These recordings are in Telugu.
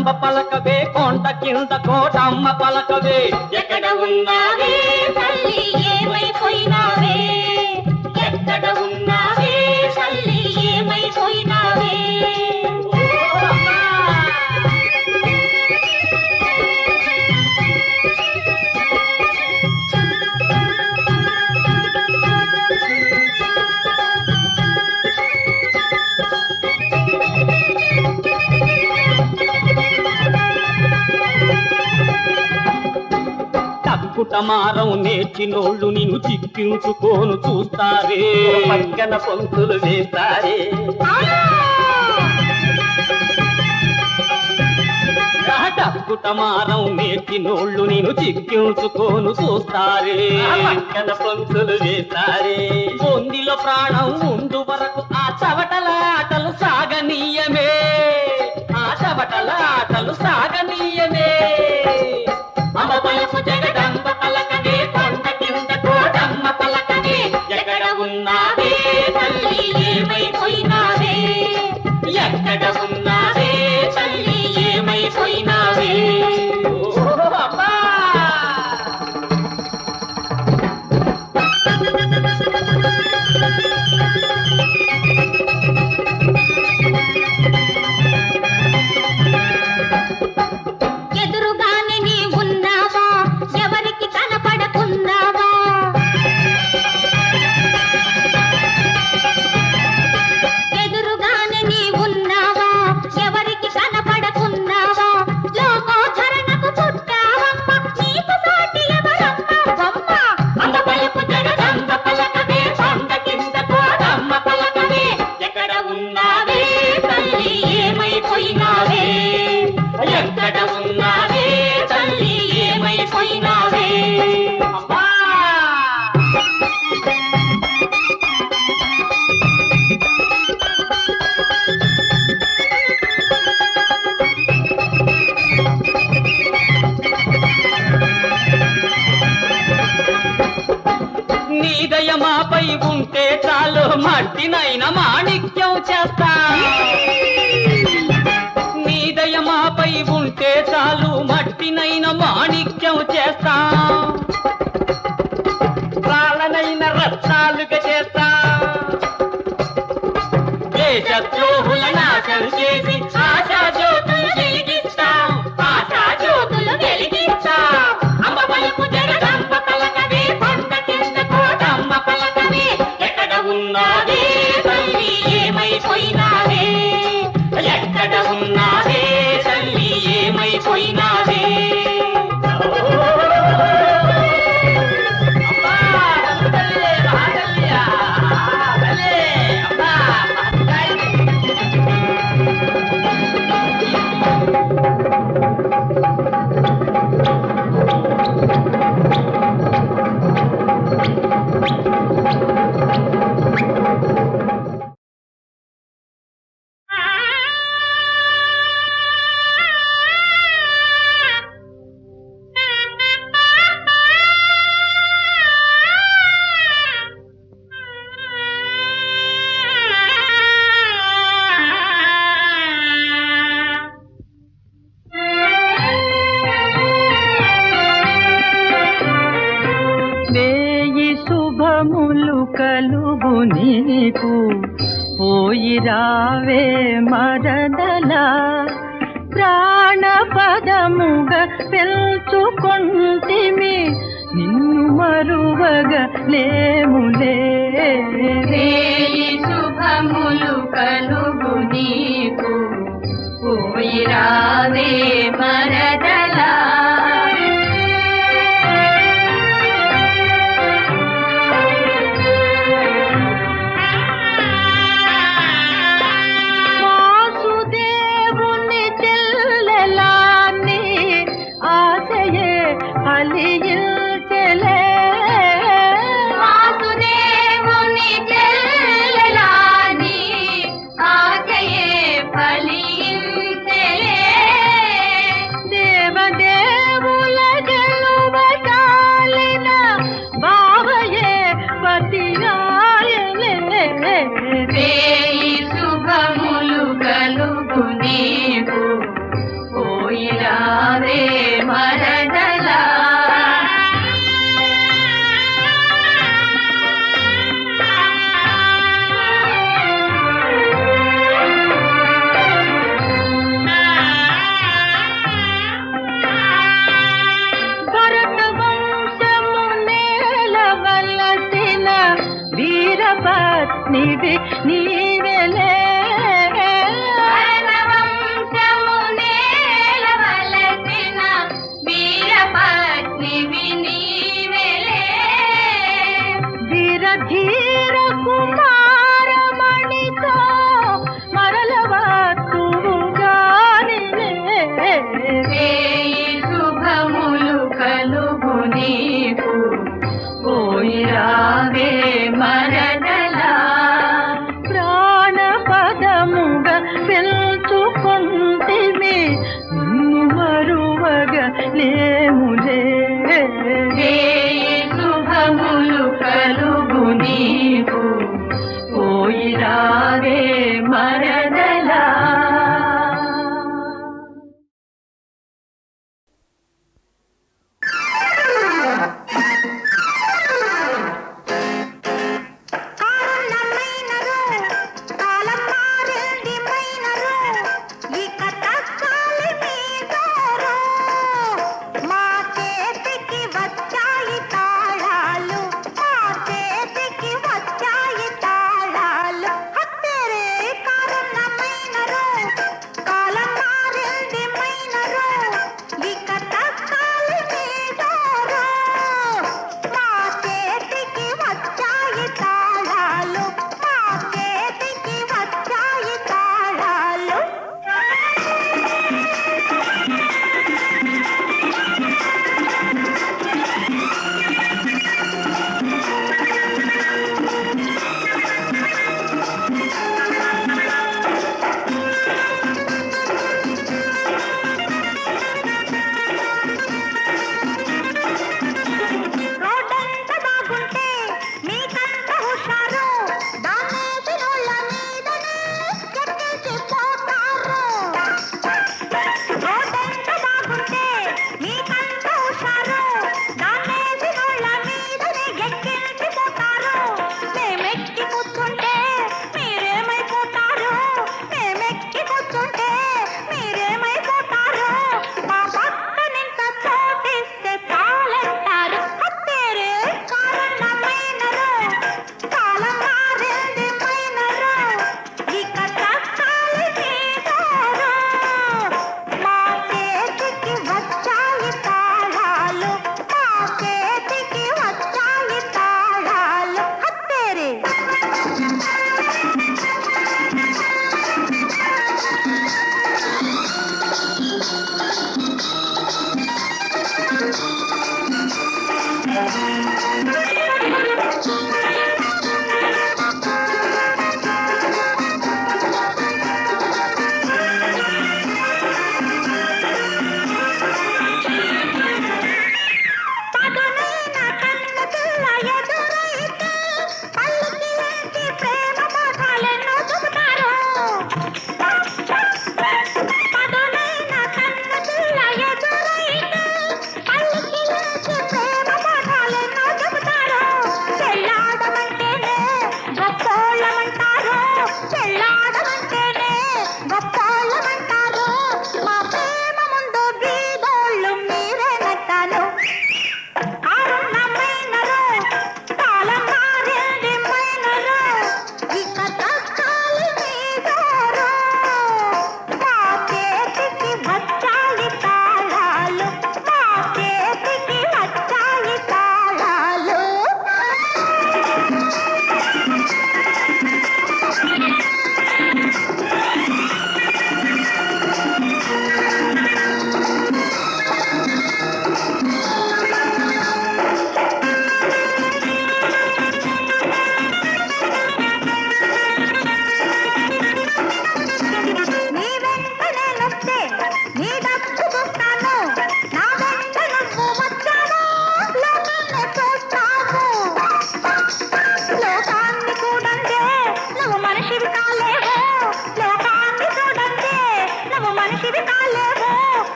Jagadamba పలకవే కొండ కింద కోటమ్మ పలకవే. ఎక్కడ ఉన్నావే తల్లి? ఏమైపోయినావే? ఎక్కడ ఉన్నా తక్కుటమారం నేర్చినోళ్ళు నిన్ను చిక్కించుకోను చూస్తారే పక్కన పొంతులు వేస్తారే. టక్కుటమారం నేర్చినోళ్ళు నేను చిక్కించుకోను చూస్తారే పక్కన పొంతులు వేస్తారే. బొందిలో ప్రాణం ఉండు వరకు ఆ చవటల ఆటలు సాగనీయమే. ఎక్కడ ఉన్నావే తల్లి ఏమైపోయినావే ఓ మట్టినైన మాణిక్యం చేస్తా. నీ దయమాపై ఉంటే చాలు మట్టినైన మాణిక్యం చేస్తా. ప్రాణనైన రత్నాలుగా చేస్తా. దేశద్రోహుల నాశం చేసి ఆశా പതിനായ जी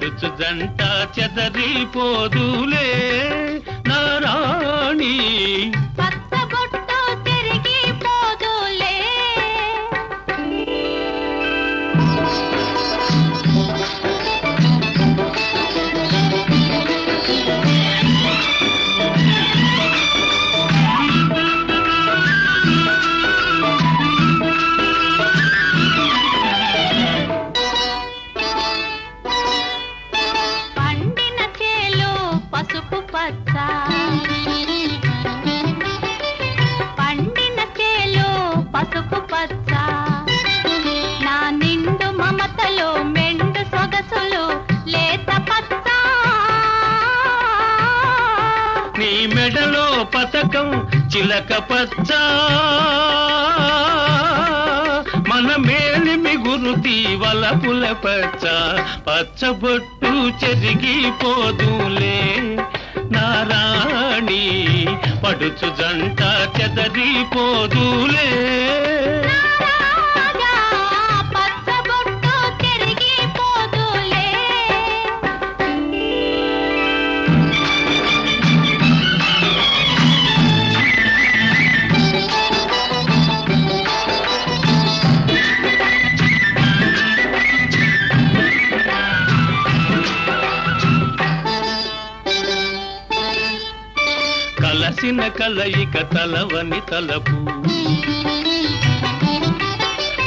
పడుచు జంట చెదరిపోదులే. పతకం చిలక పచ్చ. మన మేలిమి గురుతి వలపుల పచ్చ. పచ్చబొట్టు చెరిగిపోదులే. నారాణి పడుచు జంట చెదరిపోదులే. పుట్టిన కలయిక తలవని తలపు.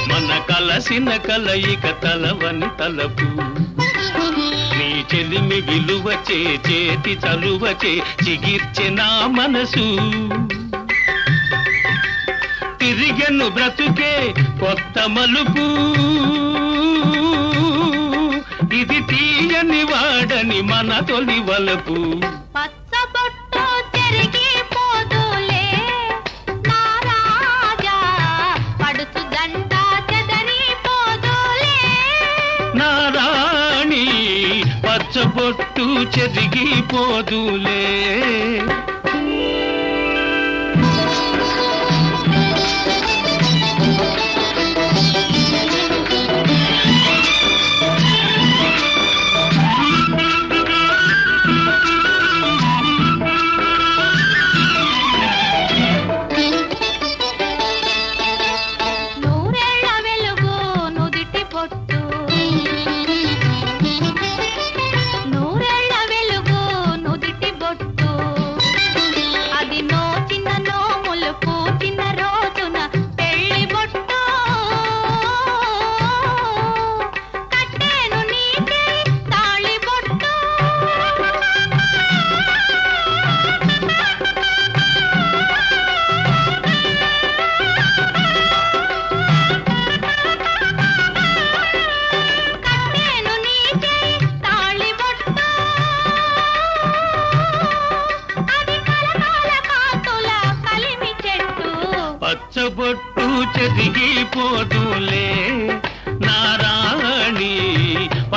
మన కలసిన కలయిక తలవని తలపు. నీ చెలిమి విలువచే చేతి చలువచే చిగిర్చె నా మనసు. తిరిగను బ్రతుకే కొత్త మలుపు. ఇది తీయని వాడని మన తొలి వలపు. బొట్టు చెరిగిపోదులే.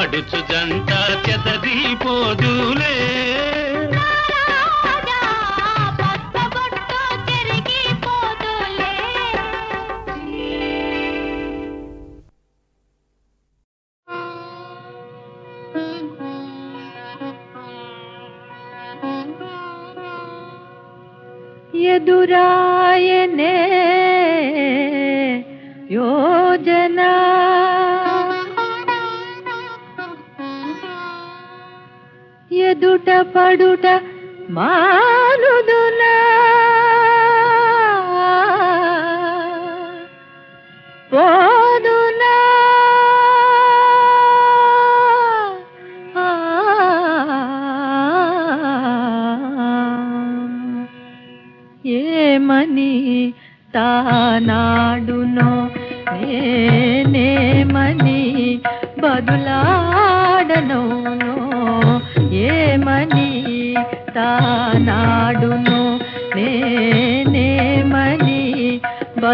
పడుచు జంట చెదరిపోదులే. ఎదుట పడుట మానుదున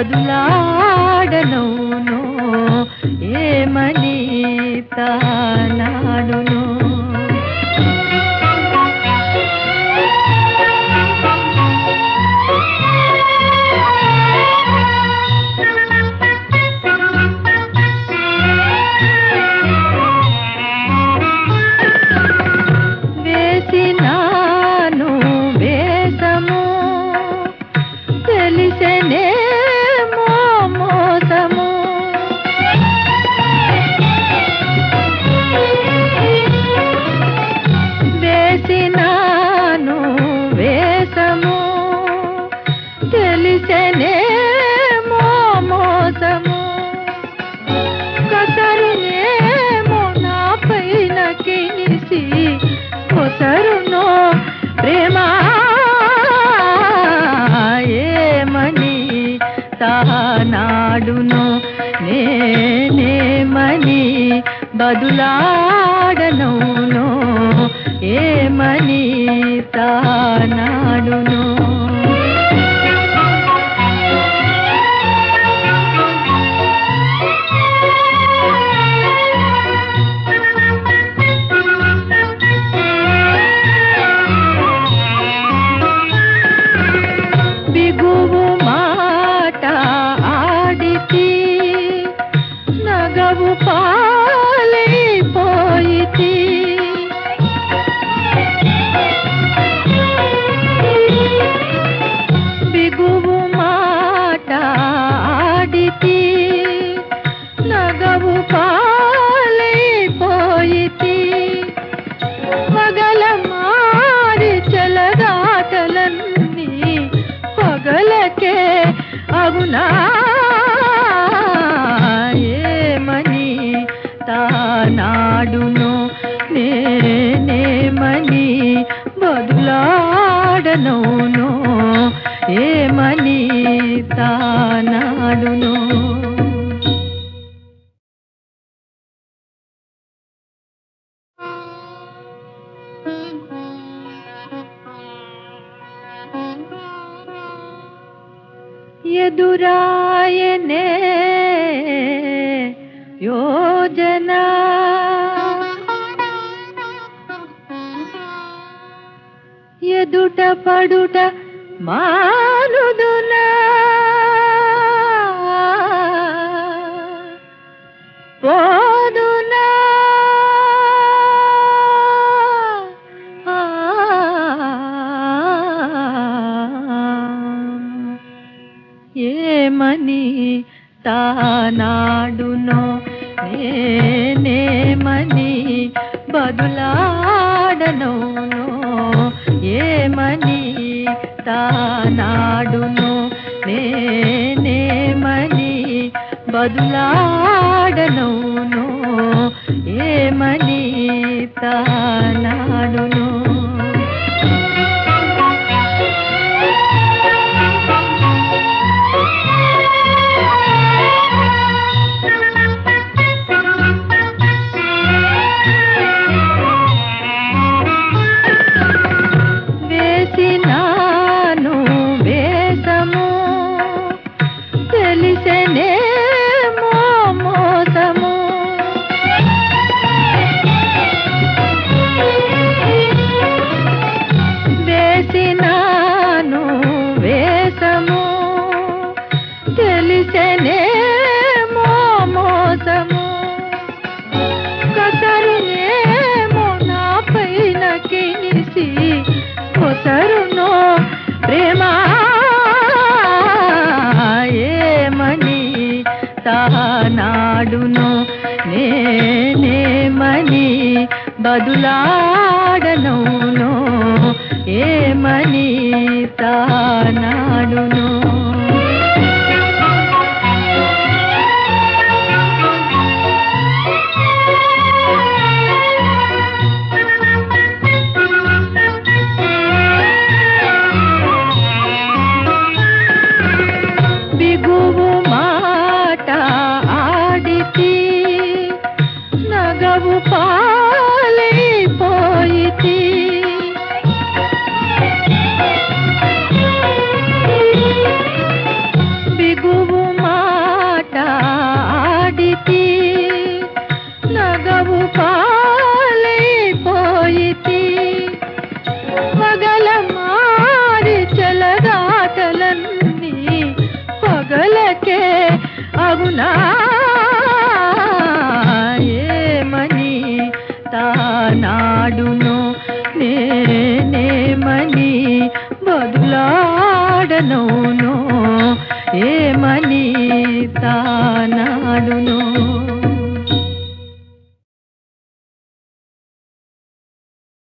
బదులాడనో బదులాడనవునో ఏమని తానాడునో. మాట ఆడితి నగవు పా ఏమని తానాడును. ఎదురాయనే యోజన. ఎదుట పడుట మా ఏమని తానాడునో నేనేమని బదులాడనోనో ఏమని తానాడునో నేనేమని బదులాడనోనో ఏమని తానాడును తానాడునో నేనేమని బదులాడనవునో. ఏమని తానాడును